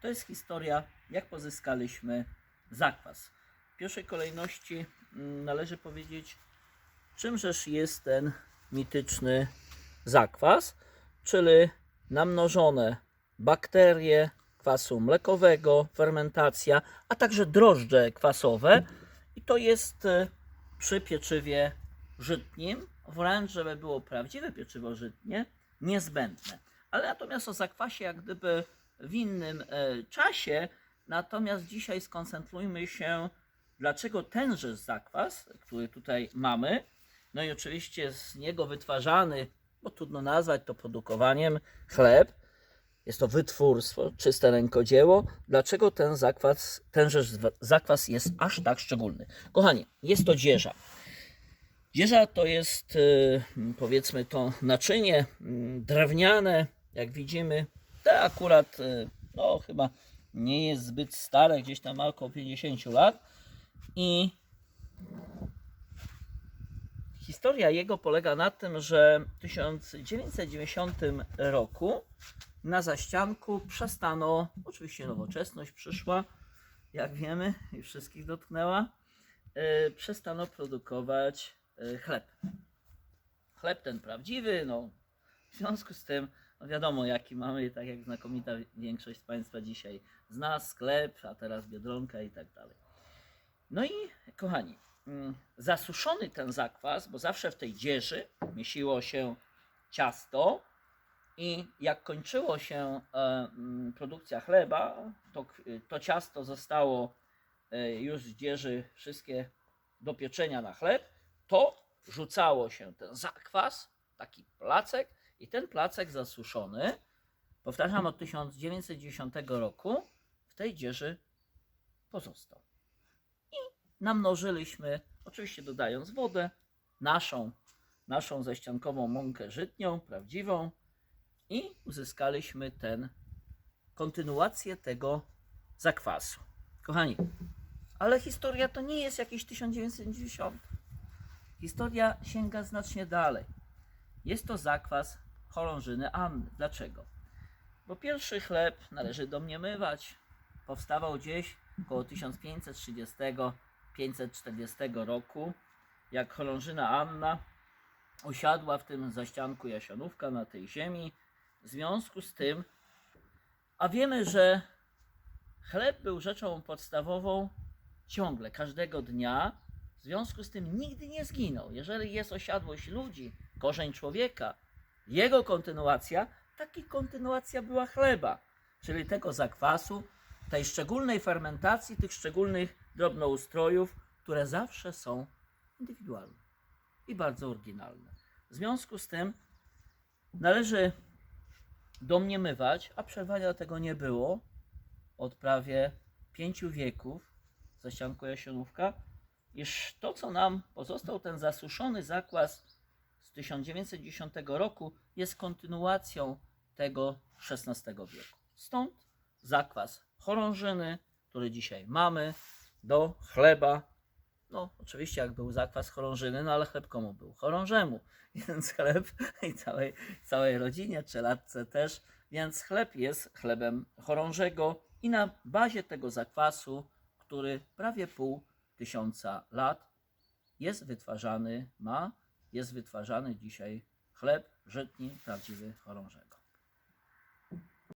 To jest historia, jak pozyskaliśmy zakwas. W pierwszej kolejności mm, należy powiedzieć, czymżeż jest ten mityczny zakwas, czyli namnożone bakterie kwasu mlekowego, fermentacja, a także drożdże kwasowe. I to jest e, przy pieczywie żytnim, wręcz żeby było prawdziwe pieczywo żytnie, niezbędne. Ale natomiast o zakwasie jak gdyby w innym e, czasie, natomiast dzisiaj skoncentrujmy się, dlaczego tenże zakwas, który tutaj mamy, no i oczywiście z niego wytwarzany, bo trudno nazwać to produkowaniem, chleb, jest to wytwórstwo, czyste rękodzieło. Dlaczego ten zakwas, tenże zakwas jest aż tak szczególny? Kochani, jest to dzieża. Dzieża to jest y, powiedzmy to naczynie mm, drewniane, jak widzimy. To akurat y, no chyba nie jest zbyt stare, gdzieś tam ma około 50 lat. I historia jego polega na tym, że w 1990 roku na zaścianku przestano, oczywiście nowoczesność przyszła, jak wiemy, i wszystkich dotknęła, e, przestano produkować e, chleb. Chleb ten prawdziwy, no w związku z tym, no wiadomo jaki mamy, tak jak znakomita większość z Państwa dzisiaj zna, sklep, a teraz Biedronka i tak dalej. No i kochani, mm, zasuszony ten zakwas, bo zawsze w tej dzieży mieściło się ciasto, i jak kończyło się e, mm, produkcja chleba, to, to ciasto zostało e, już z dzieży wszystkie do pieczenia na chleb, to rzucało się ten zakwas, taki placek i ten placek zasuszony, powtarzam od 1910 roku, w tej dzieży pozostał. I namnożyliśmy, oczywiście dodając wodę, naszą, naszą ześciankową mąkę żytnią, prawdziwą, i uzyskaliśmy ten kontynuację tego zakwasu. Kochani, ale historia to nie jest jakiś 1990. Historia sięga znacznie dalej. Jest to zakwas chorążyny Anny. Dlaczego? Bo pierwszy chleb należy domniemywać. Powstawał gdzieś około 1530-540 roku, jak chorążyna Anna osiadła w tym zaścianku Jasionówka na tej ziemi. W związku z tym, a wiemy, że chleb był rzeczą podstawową ciągle, każdego dnia. W związku z tym nigdy nie zginął. Jeżeli jest osiadłość ludzi, korzeń człowieka, jego kontynuacja, taki kontynuacja była chleba, czyli tego zakwasu, tej szczególnej fermentacji, tych szczególnych drobnoustrojów, które zawsze są indywidualne i bardzo oryginalne. W związku z tym należy domniemywać, a przerwania tego nie było od prawie pięciu wieków za ścianką Jasionówka, iż to, co nam pozostał ten zasuszony zakwas z 1910 roku, jest kontynuacją tego XVI wieku. Stąd zakwas chorążyny, który dzisiaj mamy, do chleba. No, oczywiście, jak był zakwas chorążyny, no ale chleb komu był? Chorążemu. Więc chleb i całej, całej rodzinie, czeladce też. Więc chleb jest chlebem chorążego i na bazie tego zakwasu, który prawie pół tysiąca lat jest wytwarzany, ma, jest wytwarzany dzisiaj chleb żytni prawdziwy chorążego.